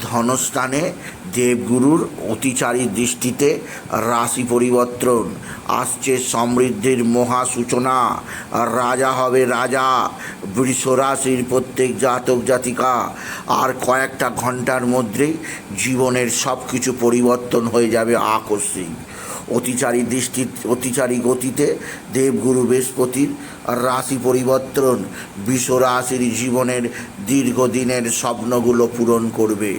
ধনস্থানে দেবগুরুর অতিচারী দৃষ্টিতে রাশি পরিবর্তন। আসছে সমৃদ্ধির মহা সূচনা। রাজা হবে রাজা। বৃষ রাশির প্রত্যেক জাতক জাতিকা। আর কয়েকটা ঘণ্টার মধ্যেই জীবনের সব কিছু পরিবর্তন হয়ে যাবে আকস্মিক। অতিচারী দৃষ্টি, অতিচারী গতিতে দেবগুরু বৃহস্পতির রাশি পরিবর্তন রাশির জীবনের দীর্ঘদিনের স্বপ্নগুলো পূরণ করবে।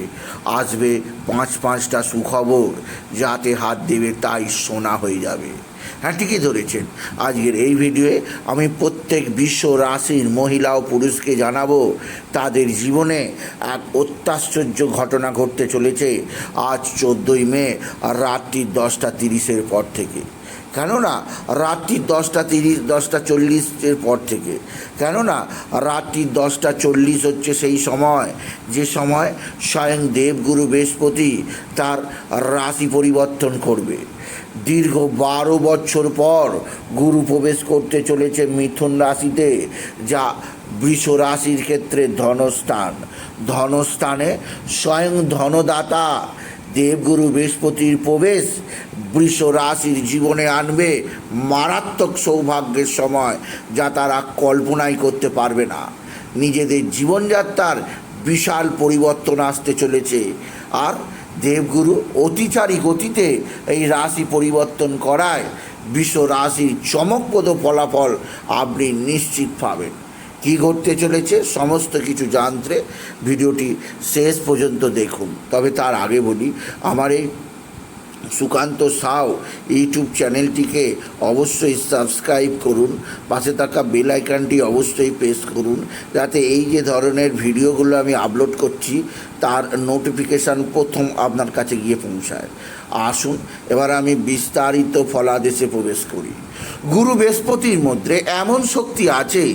আসবে পাঁচ পাঁচটা সুখবর যাতে হাত দেবে তাই সোনা হয়ে যাবে। হ্যাঁ ঠিকই ধরেছেন। আজকের এই ভিডিওয়ে আমি প্রত্যেক বিশ্ব রাশির মহিলা ও পুরুষকে জানাব, তাদের জীবনে এক অত্যাশ্চর্য ঘটনা ঘটতে চলেছে আজ চোদ্দোই মে আর রাত্রি দশটা তিরিশের পর থেকে। কেননা, রাত্রি দশটা তিরিশ, দশটা চল্লিশের পর থেকে। কেননা, রাত্রি দশটা চল্লিশ হচ্ছে সেই সময়, যে সময় স্বয়ং দেবগুরু বৃহস্পতি তার রাশি পরিবর্তন করবে। দীর্ঘ বারো বছর পর গুরু প্রবেশ করতে চলেছে মিথুন রাশিতে, যা বৃষ রাশির ক্ষেত্রে ধনস্থান। ধনস্থানে স্বয়ং ধনদাতা, দেবগুরু বৃহস্পতির প্রবেশ বৃষ রাশির জীবনে আনবে মারাত্মক সৌভাগ্যের সময়, যা তারা কল্পনাই করতে পারবে না। নিজেদের জীবনযাত্রার বিশাল পরিবর্তন আসতে চলেছে। আর দেবগুরু অতিচারী গতিতে এই রাশি পরিবর্তন করায় বিশ্ব রাশির চমকপ্রদ ফলাফল আপনি নিশ্চিত পাবেন। কী ঘটতে চলেছে সমস্ত কিছু জানতে ভিডিওটি শেষ পর্যন্ত দেখুন। তবে তার আগে বলি, আমার এই সুকান্ত সাউ ইউটিউব চ্যানেলটিকে অবশ্যই সাবস্ক্রাইব করুন, পাশে থাকা বেল আইকনটি অবশ্যই প্রেস করুন, যাতে এই যে ধরনের ভিডিওগুলো আমি আপলোড করছি, তার নোটিফিকেশান প্রথম আপনার কাছে গিয়ে পৌঁছায়। আসুন, এবার আমি বিস্তারিত ফলাদেশে প্রবেশ করি। গুরু বৃহস্পতির মধ্যে এমন শক্তি আছে,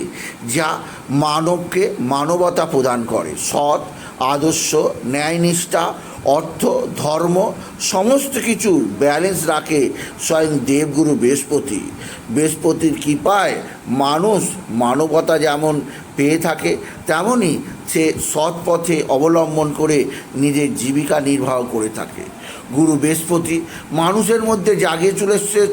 যা মানবকে মানবতা প্রদান করে, সৎ আদর্শ, ন্যায়নিষ্ঠা, অর্থ, ধর্ম, সমস্ত কিছু ব্যালেন্স রাখে স্বয়ং দেবগুরু বৃহস্পতি। বৃহস্পতির কৃপায় মানুষ মানবতা যেমন পেয়ে থাকে তেমনই সে সৎ পথে অবলম্বন করে নিজের জীবিকা নির্বাহ করে থাকে। গুরু বৃহস্পতি মানুষের মধ্যে জাগিয়ে চলেছে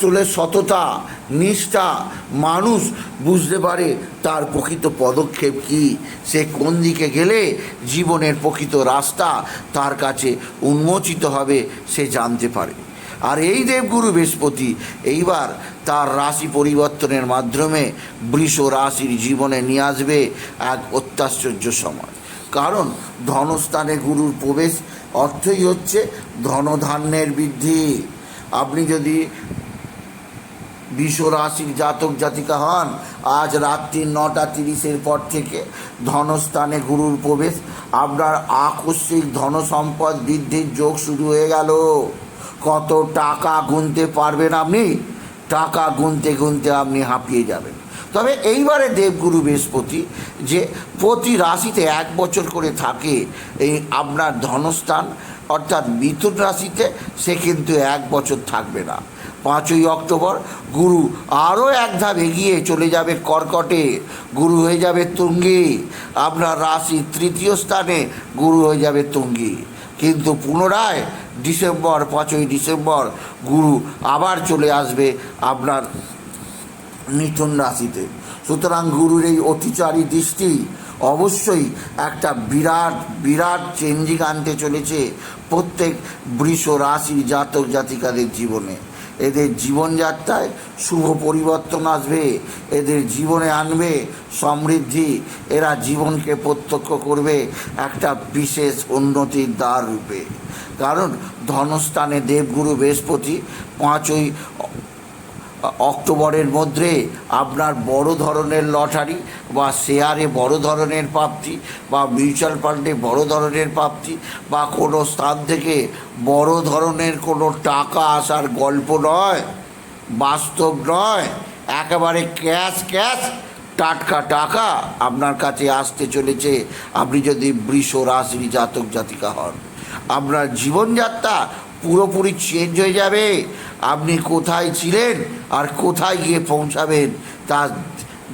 চলে সততা, নিষ্ঠা, মানুষ বুঝতে পারে তার প্রকৃত পদক্ষেপ কি। সে কোন দিকে গেলে জীবনের প্রকৃত রাস্তা তার কাছে উন্মোচিত হবে সে জানতে পারে। আর এই দেবগুরু বৃহস্পতি এইবার তার রাশি পরিবর্তনের মাধ্যমে বৃষ রাশির জীবনে নিয়ে আসবে এক অত্যাশ্চর্য সময়। কারণ ধনস্থানে গুরুর প্রবেশ অর্থই হচ্ছে ধনধান্যের বৃদ্ধি। আপনি যদি বিশ্ব রাশির জাতক জাতিকা হন। আজ রাত্রি নটা তিরিশের পর থেকে ধনস্থানে গুরুর প্রবেশ। আপনার আকস্মিক ধন সম্পদ বৃদ্ধির যোগ শুরু হয়ে গেল। কত টাকা গুনতে পারবেন আপনি? টাকা গুনতে গুনতে আপনি হাঁপিয়ে যাবেন। তবে এইবারে দেবগুরু বৃহস্পতি যে প্রতি রাশিতে এক বছর করে থাকে এই আপনার ধনস্থান, অর্থাৎ মিথুন রাশিতে, সে কিন্তু এক বছর থাকবে না। পাঁচই অক্টোবর, গুরু আরও এক ধাপ এগিয়ে চলে যাবে কর্কটে, গুরু হয়ে যাবে তুঙ্গি। আপনার রাশি তৃতীয় স্থানে গুরু হয়ে যাবে তুঙ্গি। কিন্তু পুনরায় ডিসেম্বর, পাঁচই ডিসেম্বর, গুরু আবার চলে আসবে আপনার মিথুন রাশিতে। সুতরাং গুরুর এই অতিচারী দৃষ্টি অবশ্যই একটা বিরাট বিরাট চেঞ্জিং আনতে চলেছে প্রত্যেক বৃষ রাশির জাতক জাতিকাদের জীবনে। এদের জীবনযাত্রায় শুভ পরিবর্তন আসবে, এদের জীবনে আনবে সমৃদ্ধি, এরা জীবনকে প্রত্যক্ষ করবে একটা বিশেষ উন্নতির দ্বার রূপে। কারণ ধনস্থানে দেবগুরু বৃহস্পতি পাঁচই অক্টোবরের মধ্যে আপনার বড় ধরনের লটারি বা শেয়ারে বড় ধরনের প্রাপ্তি বা মিউচুয়াল ফান্ডে বড় ধরনের প্রাপ্তি বা কোনো স্থান থেকে বড় ধরনের কোনো টাকা আসার গল্প নয়, বাস্তব নয়, একেবারে ক্যাশ ক্যাশ, টাটকা টাকা আপনার কাছে আসতে চলেছে। আপনি যদি বৃষ রাশির জাতক জাতিকা হন, আপনার জীবনযাত্রা পুরোপুরি চেঞ্জ হয়ে যাবে। আপনি কোথায় ছিলেন আর কোথায় গিয়ে পৌঁছাবেন তা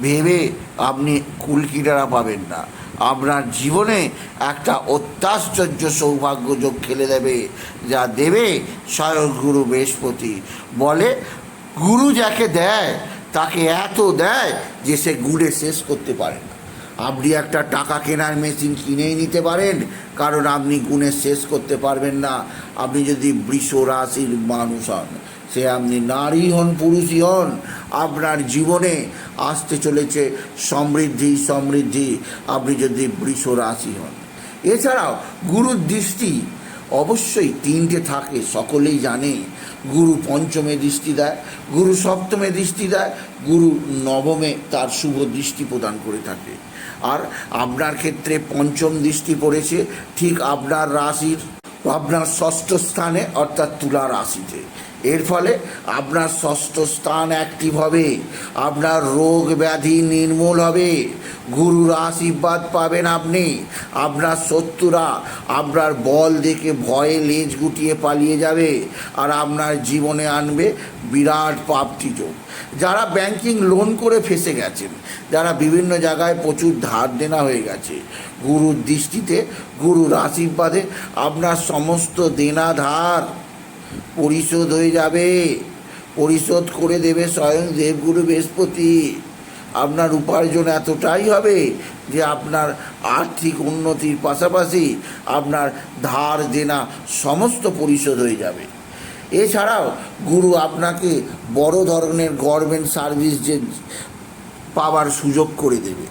ভেবে আপনি কুলকিনারা পাবেন না। আপনার জীবনে একটা অত্যাশ্চর্য সৌভাগ্য যোগ খেলে দেবে, যা দেবে স্বয়ং গুরু বৃহস্পতি। বলে, গুরু যাকে দেয়, তাকে এত দেয় যে সে গুড়ে শেষ করতে পারে না। আপনি একটা টাকা কেনার মেশিন কিনেই নিতে পারেন, কারণ আপনি গুণে শেষ করতে পারবেন না। আপনি যদি বৃষ রাশির মানুষ হন সে আপনি নারী হন, পুরুষই হন, আপনার জীবনে আসতে চলেছে সমৃদ্ধি সমৃদ্ধি। আপনি যদি বৃষ রাশি হন। এছাড়াও গুরুর দৃষ্টি অবশ্যই তিনটে থাকে, সকলেই জানে। গুরু পঞ্চমে দৃষ্টি দেয়, গুরু সপ্তমে দৃষ্টি দেয়, গুরু নবমে তার শুভ দৃষ্টি প্রদান করে থাকে। আর আপনার ক্ষেত্রে পঞ্চম দৃষ্টি পড়েছে, ঠিক আপনার রাশির, আপনার ষষ্ঠ স্থানে, অর্থাৎ তুলা রাশিতে। এর ফলে আপনার ষষ্ঠ স্থান অ্যাক্টিভ হবে, আপনার রোগ ব্যাধি নির্মূল হবে। গুরুর আশীর্বাদ পাবেন আপনি। আপনার শত্রুরা আপনার বল দেখে ভয়ে লেজ গুটিয়ে পালিয়ে যাবে আর আপনার জীবনে আনবে বিরাট প্রাপ্তি যোগ। যারা ব্যাংকিং লোন করে ফেসে গেছেন, যারা বিভিন্ন জায়গায় প্রচুর ধার দেনা হয়ে গেছে, গুরুর দৃষ্টিতে, গুরুর আশীর্বাদে আপনার সমস্ত দেনা ধার পরিশোধ হয়ে যাবে। পরিশোধ করে দেবে স্বয়ং দেবগুরু বৃহস্পতি। আপনার উপার্জন এতটাই হবে যে আপনার আর্থিক উন্নতির পাশাপাশি আপনার ধার দেনা সমস্ত পরিশোধ হয়ে যাবে। এছাড়াও গুরু আপনাকে বড় ধরনের গভর্নমেন্ট সার্ভিস যে পাওয়ার সুযোগ করে দেবে।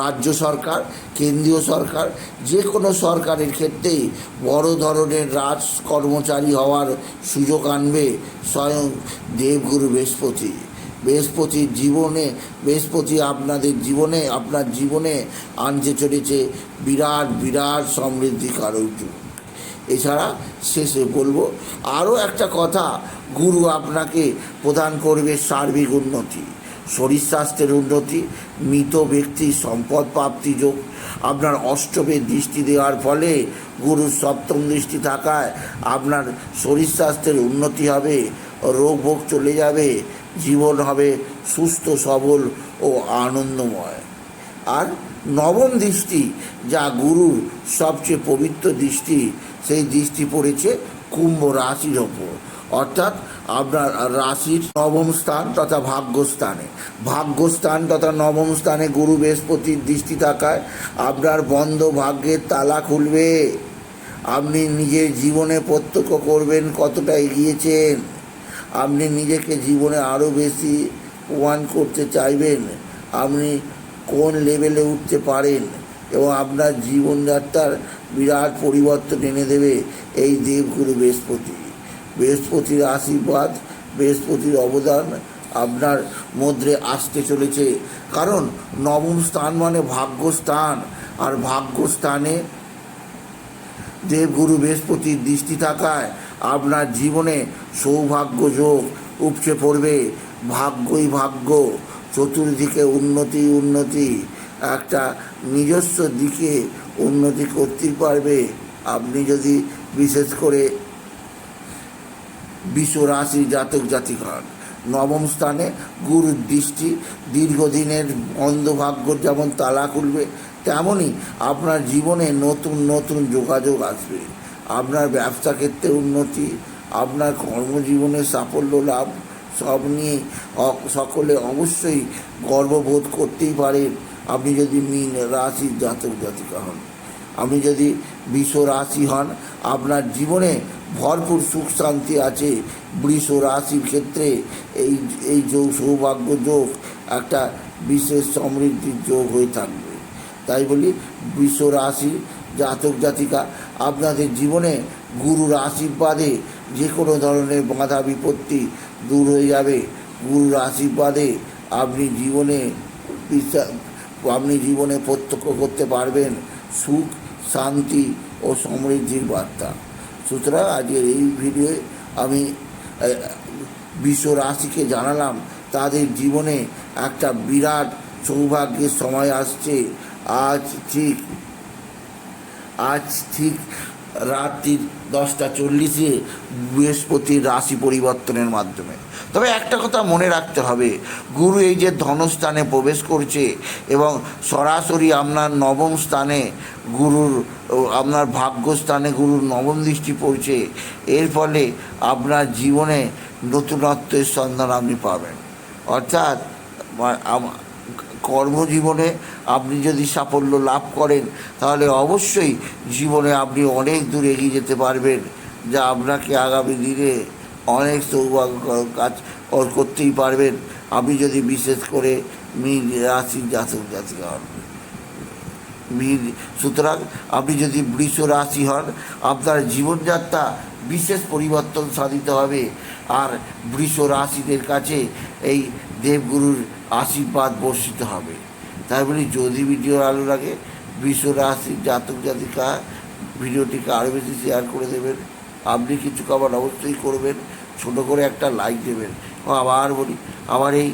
রাজ্য সরকার, কেন্দ্রীয় সরকার, যে কোনো সরকারের ক্ষেত্রেই বড় ধরনের রাজ কর্মচারী হওয়ার সুযোগ আনবে স্বয়ং দেবগুরু বৃহস্পতি। বৃহস্পতির জীবনে, বৃহস্পতি আপনাদের জীবনে, আপনার জীবনে আনতে চলেছে বিরাট বিরাট সমৃদ্ধিকারক যুগ। এছাড়া শেষে বলব, আরও একটা কথা, গুরু আপনাকে প্রদান করবে সার্বিক উন্নতি। শরীর স্বাস্থ্যের উন্নতি, মৃত ব্যক্তির সম্পদ প্রাপ্তি যোগ। আপনার অষ্টমের দৃষ্টি দেওয়ার ফলে গুরুর সপ্তম দৃষ্টি থাকায় আপনার শরীর স্বাস্থ্যের উন্নতি হবে, রোগ ভোগ চলে যাবে, জীবন হবে সুস্থ, সবল ও আনন্দময়। আর নবম দৃষ্টি, যা গুরুর সবচেয়ে পবিত্র দৃষ্টি, সেই দৃষ্টি পড়েছে কুম্ভ রাশির ওপর। অর্থাৎ আপনার রাশির নবম স্থান তথা ভাগ্যস্থানে। ভাগ্যস্থান তথা নবম স্থানে গুরু বৃহস্পতির দৃষ্টি থাকায় আপনার বন্ধ ভাগ্যের তালা খুলবে। আপনি নিজের জীবনে প্রত্যক্ষ করবেন কতটা এগিয়েছেন। আপনি নিজেকে জীবনে আরও বেশি প্রমাণ করতে চাইবেন। আপনি কোন লেভেলে উঠতে পারেন এবং আপনার জীবনযাত্রার বিরাট পরিবর্তন এনে দেবে এই দেবগুরু বৃহস্পতি। বৃহস্পতির আশীর্বাদ, বৃহস্পতির অবদান আপনার মধ্যে আসতে চলেছে। কারণ নবম স্থান মানে ভাগ্যস্থান আর ভাগ্যস্থানে দেবগুরু বৃহস্পতির দৃষ্টি থাকায় আপনার জীবনে সৌভাগ্য যোগ উপচে পড়বে। ভাগ্যই ভাগ্য, চতুর্দিকে উন্নতি উন্নতি। একটা নিজস্ব দিকে উন্নতি করতে পারবে। আপনি যদি বিশেষ করে বিশ্ব রাশি জাতক হন নবম স্থানে গুরুর দৃষ্টি, দীর্ঘদিনের অন্ধভাগ্য যেমন তালা খুলবে তেমনই আপনার জীবনে নতুন নতুন যোগাযোগ আসবে। আপনার ব্যবসা ক্ষেত্রে উন্নতি, আপনার কর্মজীবনে সাফল্য লাভ, সব নিয়ে সকলে অবশ্যই গর্ববোধ করতেই পারেন আপনি যদি মীন রাশির জাতক জাতিকা হন, আপনি যদি বিশ্ব রাশি হন, আপনার জীবনে ভরপুর সুখ শান্তি আছে বৃষ রাশির ক্ষেত্রে। এই এই যোগ, সৌভাগ্য যোগ একটা বিশেষ সমৃদ্ধির যোগ হয়ে থাকবে। তাই বলি, বৃষ রাশি, জাতক, জাতিকা, আপনাদের জীবনে গুরুর আশীর্বাদে যে কোনো ধরনের বাধা, বিপত্তি দূর হয়ে যাবে। গুরুর আশীর্বাদে আপনি জীবনে আপনি জীবনে প্রত্যক্ষ করতে পারবেন সুখ, শান্তি ও সমৃদ্ধির বার্তা। সুতরাং আজকের এই ভিডিওয়ে আমি বিশ্ব রাশিকে জানালাম, তাদের জীবনে একটা বিরাট সৌভাগ্যের সময় আসছে। আজ ঠিক আজ ঠিক রাত্রি দশটা চল্লিশে বৃহস্পতির রাশি পরিবর্তনের মাধ্যমে। তবে একটা কথা মনে রাখতে হবে, গুরু এই যে ধনস্থানে প্রবেশ করছে এবং সরাসরি আপনার নবম স্থানে গুরুর আপনার ভাগ্যস্থানে গুরুর নবম দৃষ্টি পড়ছে, এর ফলে আপনার জীবনে নতুনত্বের সন্ধান আপনি পাবেন। অর্থাৎ কর্মজীবনে আপনি যদি সাফল্য লাভ করেন, তাহলে অবশ্যই জীবনে আপনি অনেক দূর এগিয়ে যেতে পারবেন। যা আপনাকে আগামী দিনে অনেক সৌভাগ্য কাজ কর- করতেই পারবেন। আপনি যদি বিশেষ করে মীন রাশি জাতক জাতিকা হন। মীন, সুতরাং আপনি যদি বৃষ রাশি হন, আপনার জীবনযাত্রা বিশেষ পরিবর্তন সাধিত হবে। আর বৃষ রাশিদের কাছে এই দেবগুরুর আশীর্বাদ বর্ষিত হবে। তাই বলি যদি ভিডিওর আলো লাগে, বৃষ রাশির জাতক জাতিকা ভিডিওটিকে আরও বেশি শেয়ার করে দেবেন। আপনি কিছু খাবার অবশ্যই করবেন, ছোট করে একটা লাইক দেবেন। আবার বলি, আমার এই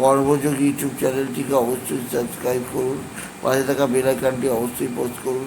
কর্মযোগ ইউটিউব চ্যানেলটিকে অবশ্যই সাবস্ক্রাইব করুন। পাশে থাকা বেলাইকানটি অবশ্যই পোস্ট করুন।